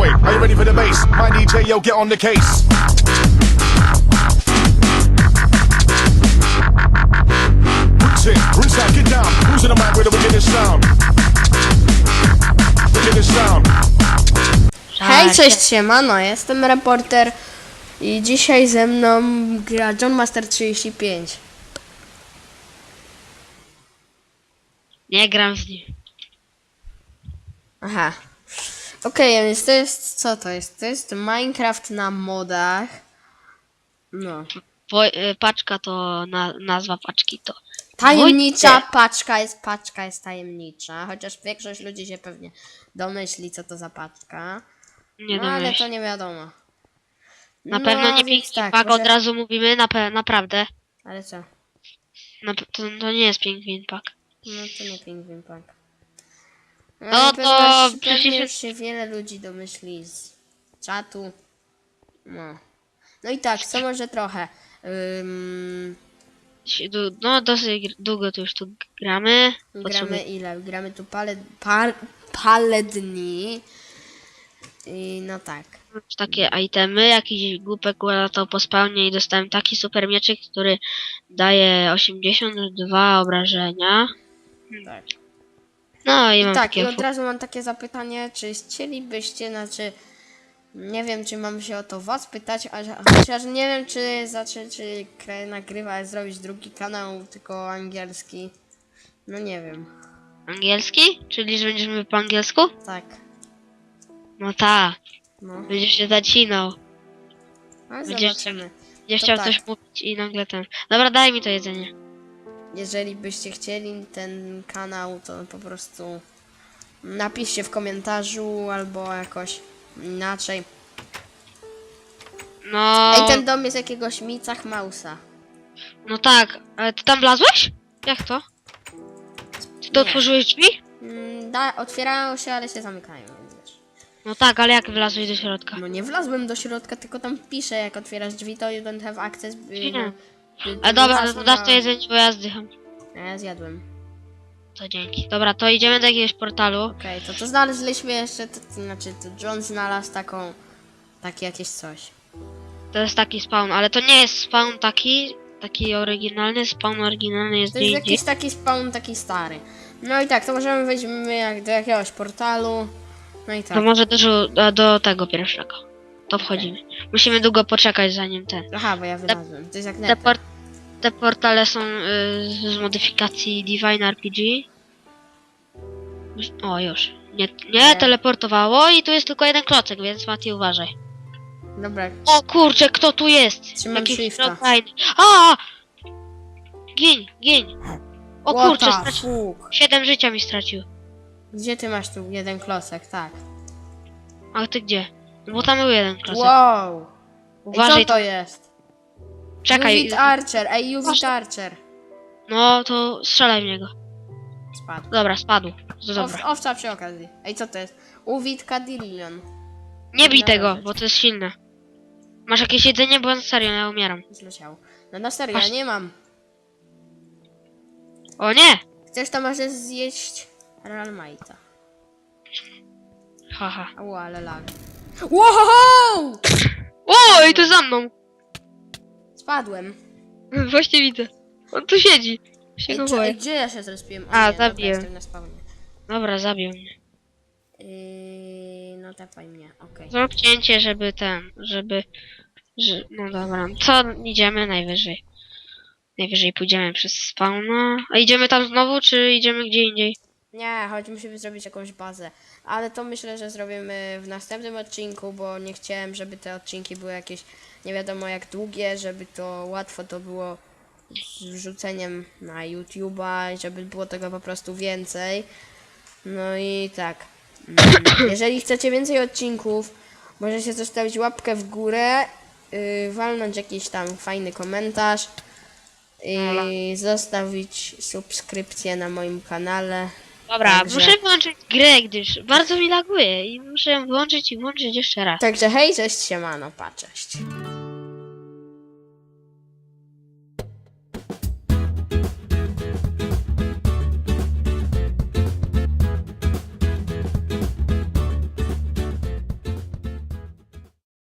boy, are you ready for the bass? My DJ, yo, get on the case. Roots in, roots out, get down. Who's in the mic with the wickedest sound? Wickedest sound. Hej, cześć, siemano, jestem reporter i dzisiaj ze mną gra John Master 35. Nie gram z nim. Aha. Okej, a więc to jest, co to jest? To jest Minecraft na modach. No. Wo- y, paczka to na, nazwa paczki to. Tajemnicza Wojtek. paczka jest, paczka jest tajemnicza, chociaż większość ludzi się pewnie domyśli, co to za paczka. Nie no, ale to nie wiadomo. Na No, pewno nie więc piękny tak, pak, może- od razu mówimy, na pe- naprawdę. Ale co? Na, pe- to, to nie jest piękny pak. No to nie pingwin pak. No Ale to przecież- się wiele ludzi domyśli z czatu. No. No i tak, co może trochę. Ym, No dosyć długo tu już tu gramy. gramy ile? Gramy tu parę, par, parę dni. I no tak. takie itemy, jakiś głupek latał po spawnie i dostałem taki super mieczyk, który daje 82 obrażenia. tak. No i mam I tak, i takie... od fu- razu mam takie zapytanie, czy chcielibyście, znaczy nie wiem, czy mam się o to was pytać, a chociaż nie wiem, czy zacząć, czy nagrywa, zrobić drugi kanał, tylko angielski. No nie wiem. Angielski? Czyli że będziesz mówił po angielsku? Tak. No tak, No. będziesz się zacinał. Ale Będziesz zobaczymy. Będziesz To chciał tak. coś mówić i nagle ten... Dobra, daj mi to jedzenie. Jeżeli byście chcieli ten kanał, to po prostu napiszcie w komentarzu albo jakoś inaczej. No... Ej, ten dom jest jakiegoś Micach Mausa. No tak, ale ty tam wlazłeś? Jak to? Ty to Nie. otworzyłeś drzwi? Mm, Da, otwierają się, ale się zamykają. więc wiesz. No tak, ale jak wlazłeś do środka? No nie wlazłem do środka, tylko tam pisze, jak otwierasz drzwi, to you don't have access. y, Nie. To dobra, no to dasz to jedzenie, bo ja zdycham. Ja zjadłem. To dzięki. Dobra, to idziemy do jakiegoś portalu. Okej, to to znaleźliśmy jeszcze, to, to znaczy to John znalazł taką, takie jakieś coś. To jest taki spawn, ale to nie jest spawn taki, taki oryginalny, spawn oryginalny jest To gdzie jest indziej. jakiś taki spawn, taki stary. No i tak, to możemy wejść jak do jakiegoś portalu. No i tak. To może do, żół- do, do tego pierwszego. To wchodzimy. Musimy długo poczekać zanim ten. Aha, bo ja wylazłem. To jest jak Te, net. por te portale są y, z modyfikacji Divine RPG. O, już. Nie, nie, teleportowało i tu jest tylko jeden klocek, więc Mati uważaj. Dobra, O kurczę, kto tu jest? Trzymam Jakiś shifta. fajny. A! Gień, gień. O What kurczę, the straci... fuck? 7 życia mi stracił. Gdzie ty masz tu jeden klocek, tak. A ty gdzie? No bo tam był jeden klocek. Wow! Ej, Uważaj, co to jest? Czekaj. Juvit Archer, ej, Juvit Archer. No to strzelaj w niego. Spadł. Dobra, spadł. To dobra. Ow, owca przy okazji. Ej, co to jest? Uvit Cadillion. Nie bij tego, bo to jest silne. Masz jakieś jedzenie, bo na serio ja umieram. Zleciało. No na serio, ja Masz- nie mam. O nie! Chcesz to możesz zjeść Realmite'a. Haha. Ło, ale lag. Wow! O, i to za mną! Spadłem. Właśnie widzę. On tu siedzi. Się Ej, czy, boję. gdzie ja się zrespiłem? O A, nie, dobra, zabiłem. jestem na spawnie. Dobra, zabił mnie. Yy, no tepaj mnie, okej. Zrób cięcie, żeby ten, żeby... Że, no dobra, co idziemy najwyżej? Najwyżej pójdziemy przez spawna. A idziemy tam znowu, czy idziemy gdzie indziej? Nie, choć musimy zrobić jakąś bazę. Ale to myślę, że zrobimy w następnym odcinku, bo nie chciałem, żeby te odcinki były jakieś nie wiadomo jak długie, żeby to łatwo to było z wrzuceniem na YouTube'a, i żeby było tego po prostu więcej. No i tak. Mm, Jeżeli chcecie więcej odcinków, możecie zostawić łapkę w górę, yy, walnąć jakiś tam fajny komentarz i zostawić subskrypcję na moim kanale. Dobra, Także- muszę wyłączyć grę, gdyż bardzo mi laguje i muszę ją wyłączyć i włączyć jeszcze raz. Także hej, cześć, siemano, pa, cześć.